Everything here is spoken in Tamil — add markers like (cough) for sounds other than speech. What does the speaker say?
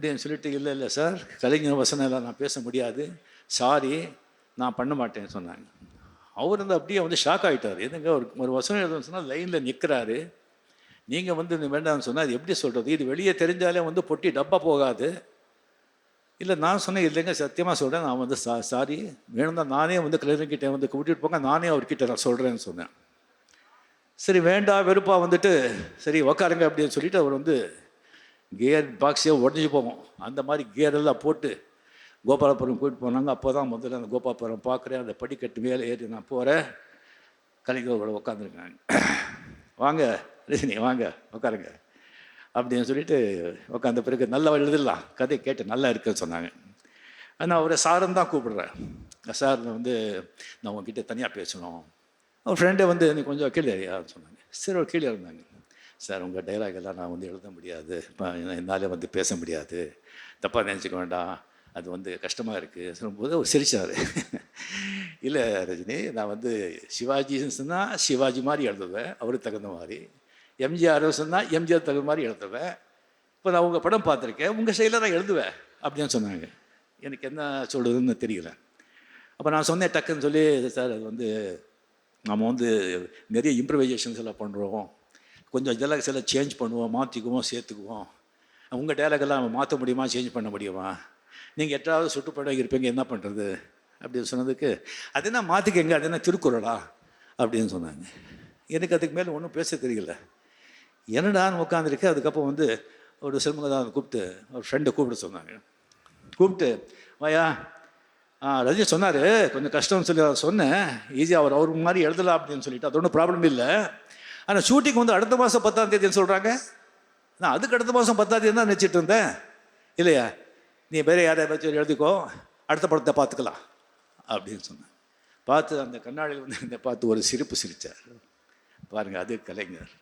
அப்படின்னு சொல்லிட்டு இல்லை இல்லை சார் கலைஞர் வசனம் எல்லாம் நான் பேச முடியாது. சாரி நான் பண்ண மாட்டேன்னு சொன்னாங்க. அவர் வந்து அப்படியே வந்து ஷாக் ஆகிட்டார் எதுங்க ஒரு ஒரு வசனம் எழுதணும்னு சொன்னால் லைனில் நிற்கிறாரு நீங்கள் வந்து இது வேண்டாம்னு சொன்னால் அது எப்படி சொல்கிறது இது வெளியே தெரிஞ்சாலே வந்து பொட்டி டப்பா போகாது. இல்லை நான் சொன்னேன் இல்லைங்க சத்தியமாக சொல்கிறேன் நான் வந்து சா சாரி வேணும்னா நானே வந்து கிட்ட வந்து கூட்டிகிட்டு போங்க. நானே அவர்கிட்ட நான் சொல்கிறேன்னு சொன்னேன். சரி வேண்டாம் வெறுப்பாக வந்துட்டு சரி உக்காருங்க அப்படின்னு சொல்லிட்டு அவர் வந்து கியர் பாக்ஸே உடஞ்சி போகும். அந்த மாதிரி கியர் எல்லாம் போட்டு கோபாலபுரம் கூட்டிட்டு போனாங்க. அப்போ தான் முதல்ல அந்த கோபாலபுரம் பார்க்குறேன். அந்த படிக்கட்டு மேலே ஏறி நான் போகிறேன் கலைஞர்களோட உட்காந்துருக்காங்க வாங்க ரஜினி வாங்க உட்காருங்க. அப்படின்னு சொல்லிட்டு உட்காந்த பிறகு நல்லா எழுதிடலாம். கதை கேட்டு நல்லா இருக்குன்னு சொன்னாங்க. ஆனால் அவரை சாருன்னு தான் கூப்பிடுறேன். சார் வந்து நான் உங்ககிட்ட தனியாக பேசணும். அவர் ஃப்ரெண்டை வந்து நீ கொஞ்சம் கீழே சொன்னாங்க. சரி ஒரு கீழே இருந்தாங்க சார் உங்கள் டைலாக் எல்லாம் நான் வந்து எழுத முடியாது. இப்போ என்னால் வந்து பேச முடியாது. தப்பாக நினச்சிக்க வேண்டாம். அது வந்து கஷ்டமாக இருக்குது சொல்லும்போது அவர் சிரிச்சார். (laughs) இல்லை ரஜினி நான் வந்து சிவாஜின்னு சொன்னால் சிவாஜி மாதிரி எழுதுவேன். அவருக்கு தகுந்த மாதிரி. எம்ஜிஆர் சொன்னால் எம்ஜிஆர் தகுந்த மாதிரி எழுதுவேன். இப்போ நான் உங்கள் படம் பார்த்துருக்கேன். உங்கள் சைடில் நான் எழுதுவேன் அப்படின்னு சொன்னாங்க. எனக்கு என்ன சொல்கிறதுன்னு தெரியல. அப்போ நான் சொன்னேன் டக்குன்னு சொல்லி சார் அது வந்து நம்ம வந்து நிறைய இம்ப்ரவைசேஷன்ஸ் எல்லாம் பண்ணுறோம் கொஞ்சம் இதெல்லாம் சில சேஞ்ச் பண்ணுவோம் மாற்றிக்குவோம் சேர்த்துக்குவோம். உங்கள் டேலக்கெல்லாம் மாற்ற முடியுமா சேஞ்ச் பண்ண முடியுமா? நீங்கள் எட்டாவது சுட்டுப்படம் இருப்பீங்க என்ன பண்ணுறது அப்படின்னு சொன்னதுக்கு அது என்ன மாற்றிக்கங்க அது என்ன திருக்குறளா? அப்படின்னு சொன்னாங்க. எனக்கு அதுக்கு மேலே ஒன்றும் பேச தெரியல. என்னடான்னு உட்காந்துருக்கு அதுக்கப்புறம் வந்து ஒரு சிறுமுகதான் கூப்பிட்டு ஒரு ஃப்ரெண்டை கூப்பிட சொன்னாங்க. கூப்பிட்டு வாயா ஆ ரஜினி சொன்னார் கொஞ்சம் கஷ்டம்னு சொல்லி அதை சொன்னேன். ஈஸியாக அவர் அவர் மாதிரி எழுதலாம் அப்படின்னு சொல்லிட்டு அது ஒன்றும் ப்ராப்ளம் இல்லை. ஆனால் ஷூட்டிங் வந்து அடுத்த மாதம் பத்தாம் தேதின்னு சொல்கிறாங்க நான் அதுக்கு அடுத்த மாதம் பத்தாம் தேதி தான் நினச்சிட்டு இருந்தேன். இல்லையா? நீ வேற யாரை வச்சு எழுதிக்கோ அடுத்த படத்தை பார்த்துக்கலாம் அப்படின்னு சொன்னேன். பார்த்து அந்த கண்ணாடியில் வந்து என்னை பார்த்து ஒரு சிரிப்பு சிரித்தார் பாருங்கள் அது கலைஞர்.